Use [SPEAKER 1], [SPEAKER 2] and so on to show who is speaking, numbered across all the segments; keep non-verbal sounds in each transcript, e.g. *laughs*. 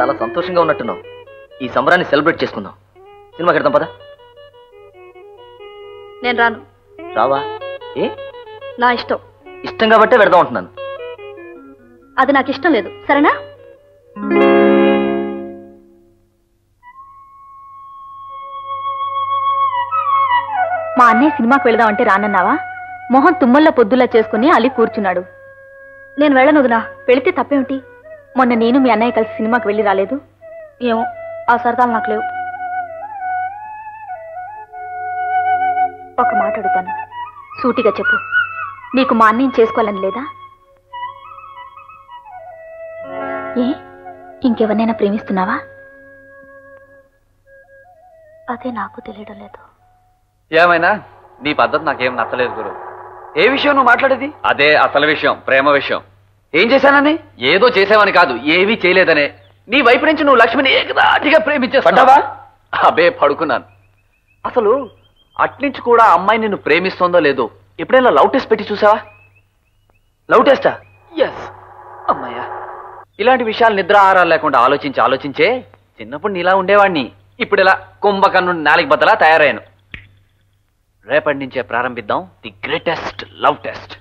[SPEAKER 1] చాలా సంతోషంగా ఉన్నట్టున్నావు. ఈ సంబరాన్ని సెలబ్రేట్ చేసుకుందాం. సినిమాకి వెళ్దాం పదా.
[SPEAKER 2] నేను రాను.
[SPEAKER 1] రావా? ఏ?
[SPEAKER 2] నా ఇష్టం.
[SPEAKER 1] ఇష్టం కాబట్టే వెళ్దాం అంటున్నాను.
[SPEAKER 2] అది నాకు ఇష్టం లేదు. సరేనా?
[SPEAKER 3] మా అన్నయ్య సినిమాకి వెళదామంటే రానన్నావా? మొహం తుమ్మల్ల పొద్దులా చేసుకుని అలి కూర్చున్నాడు.
[SPEAKER 2] నేను వెళ్ళనుదునా వెళితే తప్పేమిటి?
[SPEAKER 3] మొన్న నేను మీ అన్నయ్య కలిసి సినిమాకి వెళ్ళి రాలేదు.
[SPEAKER 2] ఏమో ఆ సరదాలు నాకు లేవు.
[SPEAKER 3] ఒక మాట అడుగుతాను. సూటిగా చెప్పు. నీకు మా అన్నయ్యం చేసుకోవాలని లేదా? ఏ? ఇంకెవరినైనా ప్రేమిస్తున్నావా?
[SPEAKER 2] అదే నాకు తెలియడం లేదు.
[SPEAKER 4] ఏమైనా? నీ పద్ధతి నాకేం నచ్చలేదు గురు. ఏ విషయం నువ్వు మాట్లాడేది? అదే అసలు విషయం ప్రేమ విషయం. ఏం చేశానని? ఏదో చేసావని కాదు ఏమీ చేయలేదనే. నీ వైపు నుంచి నువ్వు లక్ష్మిని ఏకదాటిగా ప్రేమించేస్తావా? అబే పడుకున్నాను. అసలు అట్నుంచి కూడా అమ్మాయి నిన్ను ప్రేమిస్తోందో లేదో ఎప్పుడైనా లవ్ టెస్ట్ పెట్టి చూసావా? లవ్ టెస్టా? ఎస్ అమ్మాయ్యా ఇలాంటి విషయాలు నిద్ర ఆహారాలు లేకుండా ఆలోచించి ఆలోచించే చిన్నప్పుడు నీలా ఉండేవాడిని ఇప్పుడు ఇలా కుంభకన్ను నాలుగు బద్దలా తయారయ్యాను. రేపటి నుంచే ప్రారంభిద్దాం. The greatest love test.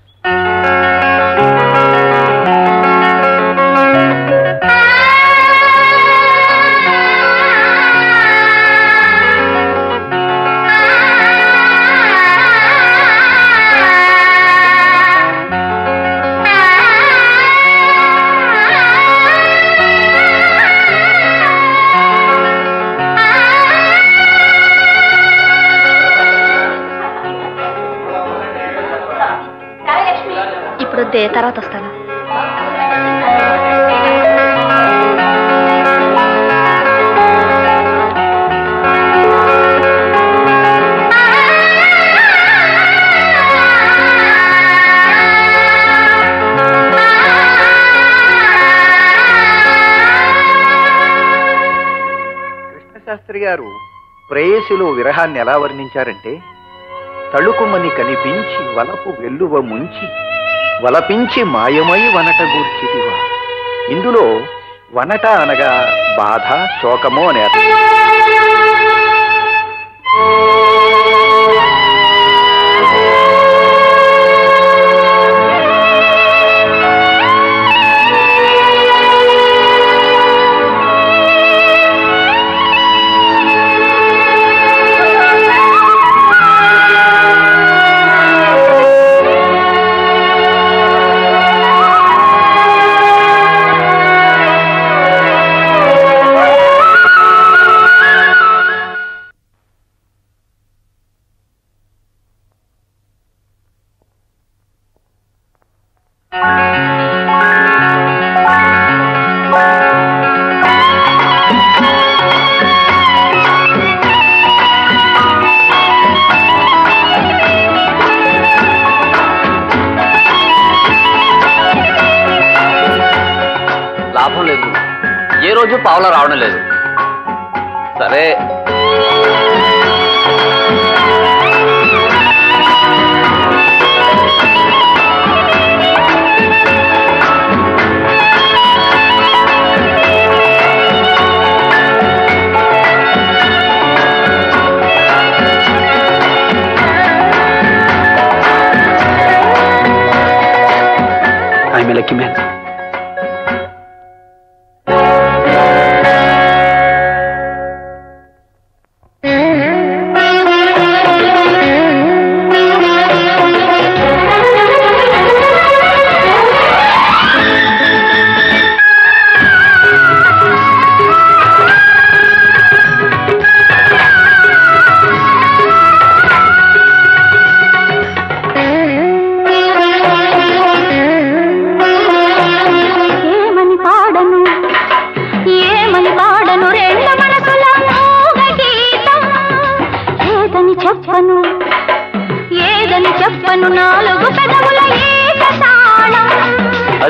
[SPEAKER 2] ఇప్పుడు వద్దే తర్వాత వస్తాను.
[SPEAKER 5] కృష్ణశాస్త్రి గారు ప్రేయసిలో విరహాన్ని ఎలా వర్ణించారంటే తళుకుమని కనిపించి వలపు వెల్లువ ముంచి వలపించి మాయమై వనటగూర్చితివా ఇందులో వనట అనగా బాధ శోకము అనే అర్థం.
[SPEAKER 4] లాభం లేదు. ఏ రోజు పావులా రావడం లేదు. సరే.
[SPEAKER 3] में लगी मेहनत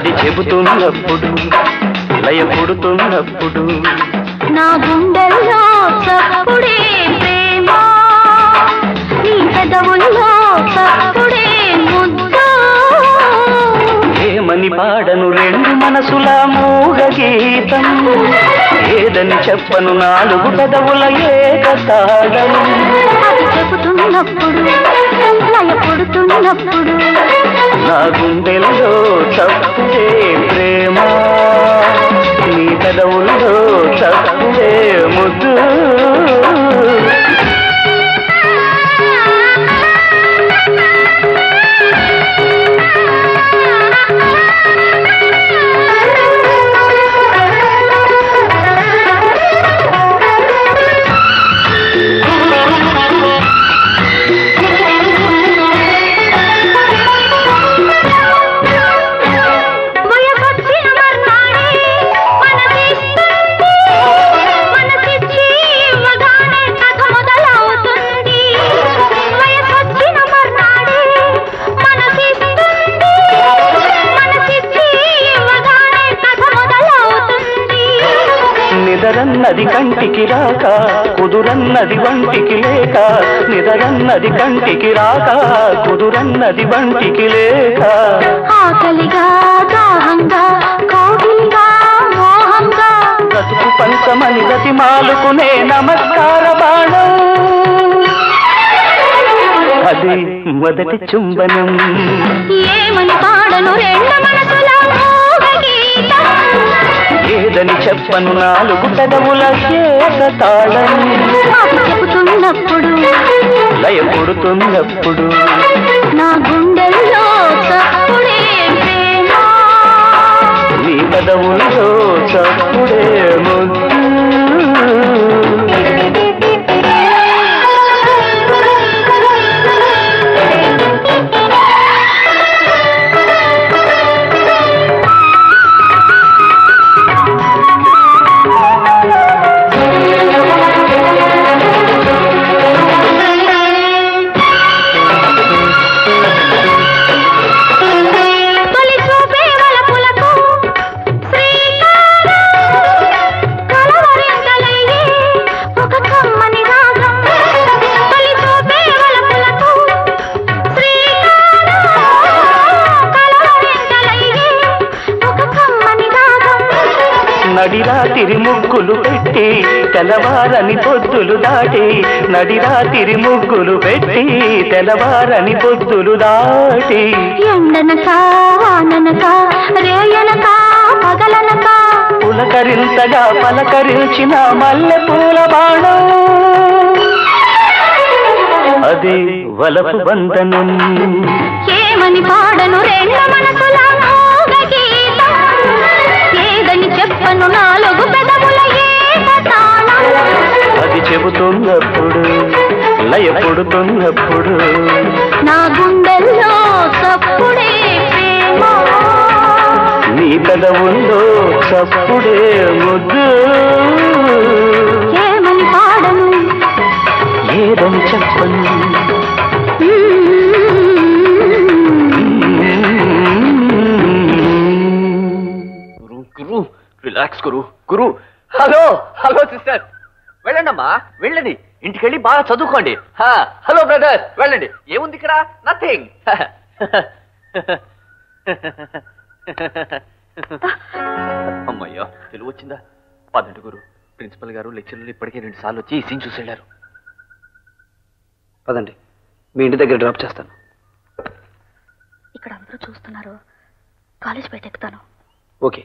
[SPEAKER 5] అది చెబుతున్నప్పుడు లయ పుడుతున్నప్పుడు
[SPEAKER 3] నా గుండెల్లో చప్పుడే ప్రేమ నీ పెదవుల్లో ముద్దు.
[SPEAKER 5] ఏమని పాడను రెండు మనసుల మూగ గీతం? ఏదని చెప్పను నాలుగు పెదవుల ఏకతాళం?
[SPEAKER 3] అది చెబుతున్నప్పుడు లయ పుడుతున్నప్పుడు
[SPEAKER 5] నా గుండెల్లో తప్పుడే ప్రేమ నీ పెదవుల్లో తప్పుడే ముద్దు. నిదరన్నది కంటికి రాక కుదురన్నది వంటికి లేక నిదరన్నది కంటికి రాక కుదురన్నది వంటికి లేక.
[SPEAKER 3] ఆకలిగా దాహంగా కౌగిలిగా మోహంగా.
[SPEAKER 5] బ్రతుకు పంచమని గతి మాలుకునే నమస్కార బాణం. అది మొదటి చుంబనం.
[SPEAKER 3] ఏమని పాడను రెండు మనసుల
[SPEAKER 5] చెప్పను నాలుగు పెదవుల తాళం
[SPEAKER 3] అది చెబుతున్నప్పుడు
[SPEAKER 5] లయ పుడుతున్నప్పుడు
[SPEAKER 3] నా గుండెల్లో
[SPEAKER 5] నీ పెదవుల్లో చప్పుడే నడిరాతిరి ముగ్గులు పెట్టి తెల్లవారని పొద్దులు దాటి నడిరాతిరి ముగ్గులు పెట్టి తెల్లవారని పొద్దులు దాటి.
[SPEAKER 3] ఎండనక వాననక రేయనక పగలనక.
[SPEAKER 5] పులకరింతగా పలకరించిన మల్లె పూల బాణం. అది వలపు బంధనం.
[SPEAKER 3] ఏమని పాడను రెండు మనసుల ఏదని చెప్పను నాలుగు పెదవుల
[SPEAKER 5] అది చెబుతున్నప్పుడు లయ పుడుతున్నప్పుడు.
[SPEAKER 3] నా గుండెల్లో ప్రేమ.
[SPEAKER 5] నీ పెదవుల్లో చప్పుడే ముద్దు.
[SPEAKER 3] ఏమని పాడను?
[SPEAKER 5] ఏదని చెప్పను?
[SPEAKER 4] గురు రిలాక్స్ గురు. గురు హలో హలో సిస్టర్. వెళ్ళండమ్మా వెళ్ళండి. ఇంటికి వెళ్ళి బాగా చదువుకోండి. హా, హలో బ్రదర్ వెళ్ళండి. ఏముంది ఇక్కడ? నథింగ్ *laughs* అమ్మయ్యో తెలుగు వచ్చిందా? పదండి గురు. ప్రిన్సిపల్ గారు లెక్చర్లు ఇప్పటికే రెండు సార్లు వచ్చి ఈ సీన్ చూసి వెళ్ళారు
[SPEAKER 1] పదండి. మీ ఇంటి దగ్గర డ్రాప్ చేస్తాను.
[SPEAKER 2] ఇక్కడ అందరూ చూస్తున్నారు. కాలేజ్ బయట ఎక్కుతాను.
[SPEAKER 1] ఓకే.